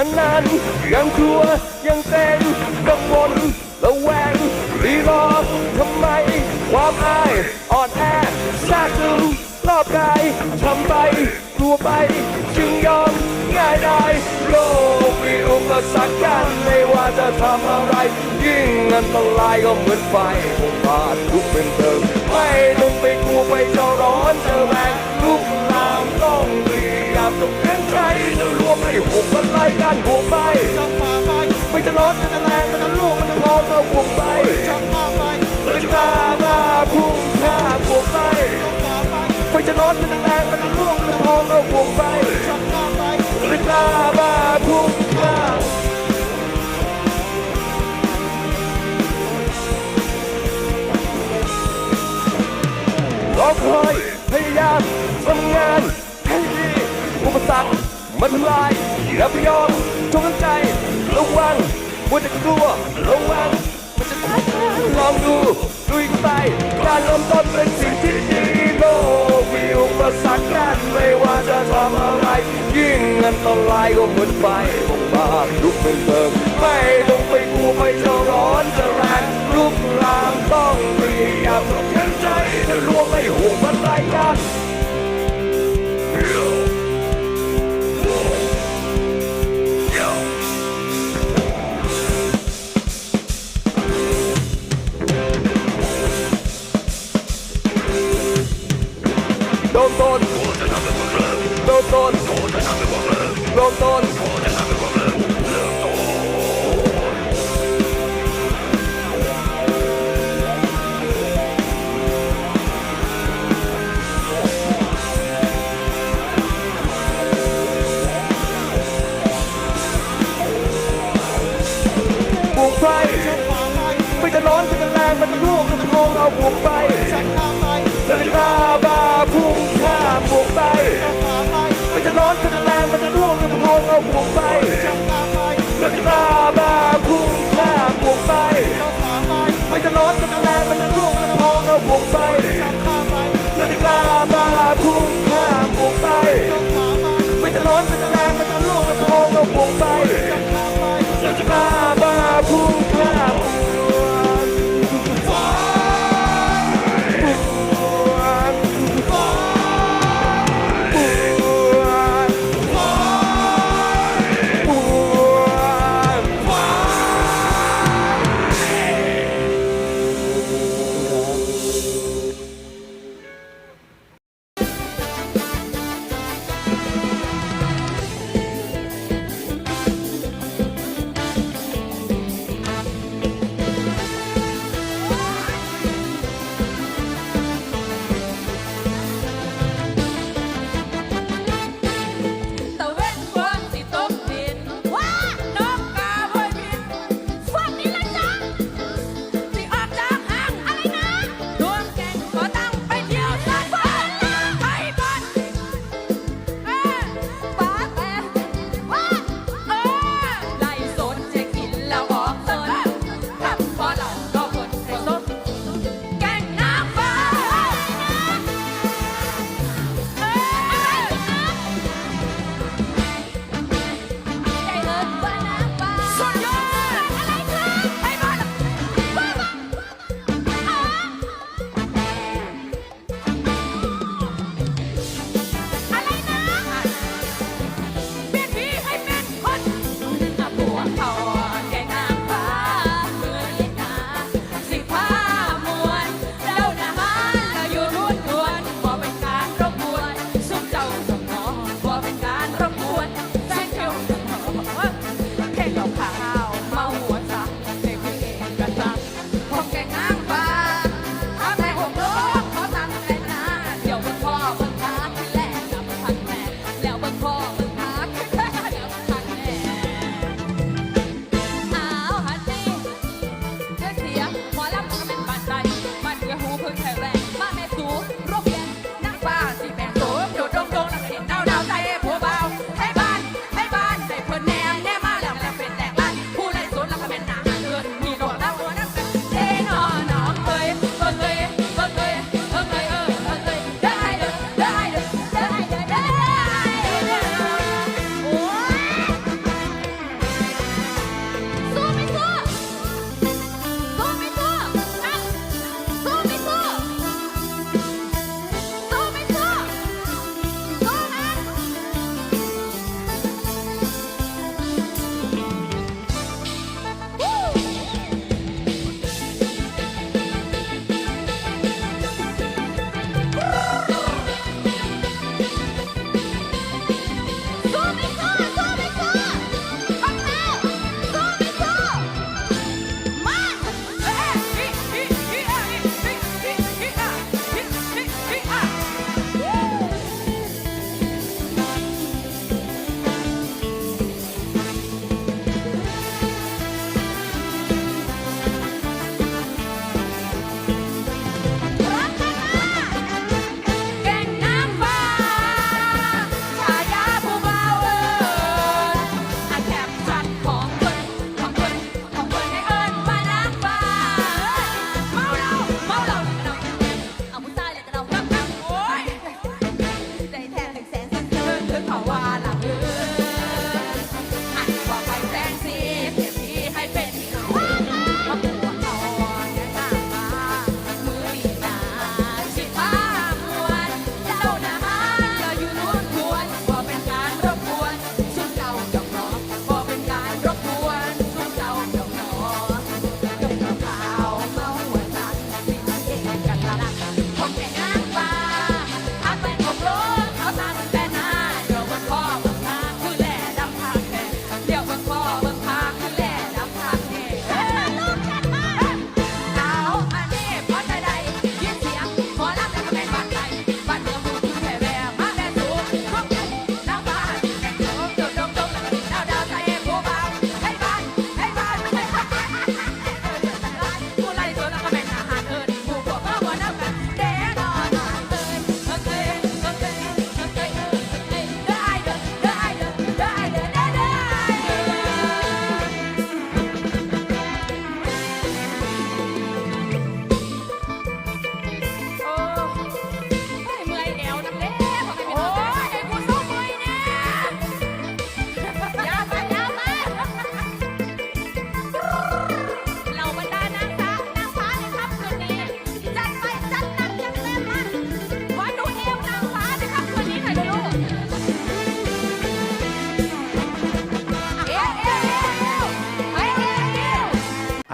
านานานยังกลัวยังเต้นกังวลระแวงรีรอทำไม ความอายอ่อนแอซาซึมรอบกายทำไปกลัวไป จึงยอมง่ายได้โลกมีอุปสรรคกันไม่ว่าจะทำอะไร ยิ่งอันตรายก็เหมือนไฟผมพาดลุกเป็นเพลิงไม่ต้องไปกลัวไปจะร้อนจะแรงลุกลามต้องพยายามต้องเข็นใจจะ ห้หกมันไล่กันห่วงไปจะฝ่าไปไม่จะร้อนจะแรงมันจะลูกมันจะพองเอาห่วงไปจะฝ่าไปมันจะกล้ามาพุ่งข้าห่วงไปไม่จะร้อนจะแรงมันจะลูกมันจะพองเอาห่วงไปจะฝ่าไปมันจะกล้ามาพุ่งข้ามรอคอยพยายามทำงานให้ดีอุปสรรค มันทำลายอย่าไปยอมจงตั้งใจ ระวังมัวแต่กลัวระวัง มันจะตายลองดูลุยกันไป การเริ่มต้นเป็นสิ่งที่ดีโลกมีอุปสรรคกันไม่ว่าจะทำอะไร ยิ่งอันตรายก็หมือนไฟของบ้าลุกเป็นเพลิงไม่ต้องไปกลัวไปจอ ต้นโดนต้นโดนต้นบวกไปจะฝ่าไปไม่จะร้อนไม่จะแรงมันจะร่วงมันจะมองเอาบวกไป ม่จะร้อนมันจะแรงมันจะร่วงมันจะโองเราบวงไปจะข้าไปจะฆ่าบ้าพุ่งข้าม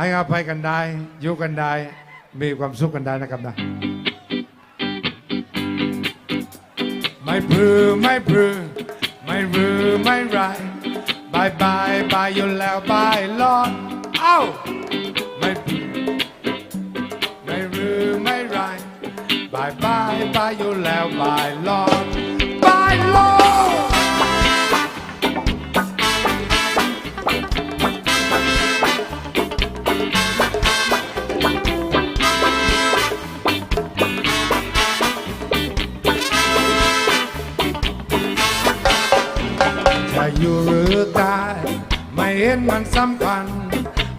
ให้อภัยกันได้ อยู่กันได้ มีความสุขกันได้นะครับนะ ไม่พรือไม่พรือไม่รือไม่ไรบายบายบายอยู่แล้วบายลอดเอ้า อยู่หรือตายไม่เห็นมันสำคัญ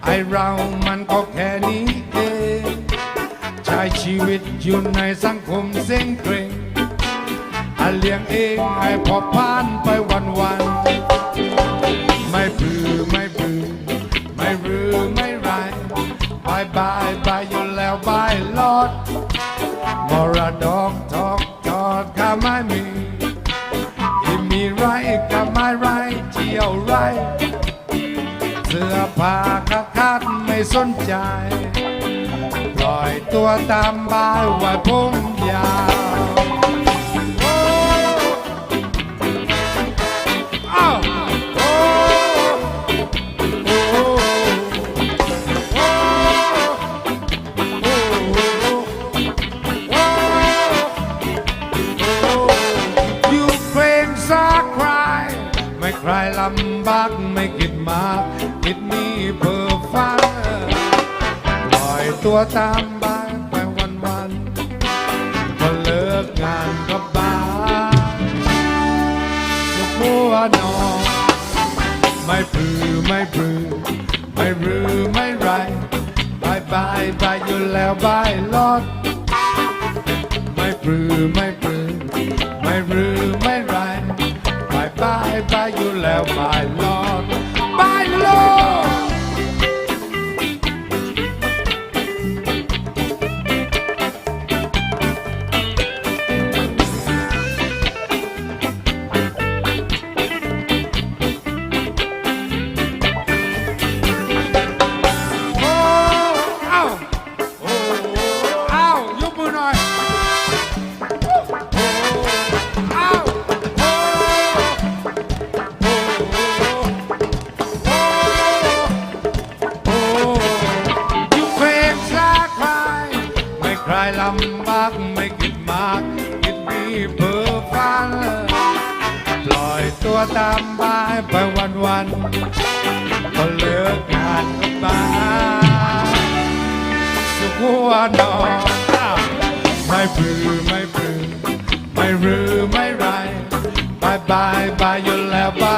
ไอเรามันก็แค่นี้เองใช้ชีวิตอยู่ในสังคมเส้นเกรงอาเลี้ยงเองให้พอผ่านไปวันวันไม่ปือไม่ปือไม่รือไม่ไรบายบายบายอยู่แล้วบายลอดมรดกทอก พาขาคาดไม่สนใจ ปล่อยตัวตามบายไว้ผมยาว ตัวตามบ้านไปวันวันพอเลิกงานก็บ้านจะพัวนอนไม่ปลือไม่ปลือไม่รือไม่ไรบายบายบายอยู่แล้วบายลอด ไม่ปรือไม่ปรือไม่รือไม่ไรบายบายบายอยู่แล้วบายลอด กานก็บ้านสุขหัวนอนไม่ปลือไม่ปลือไม่รือไม่ไรบายบายบาย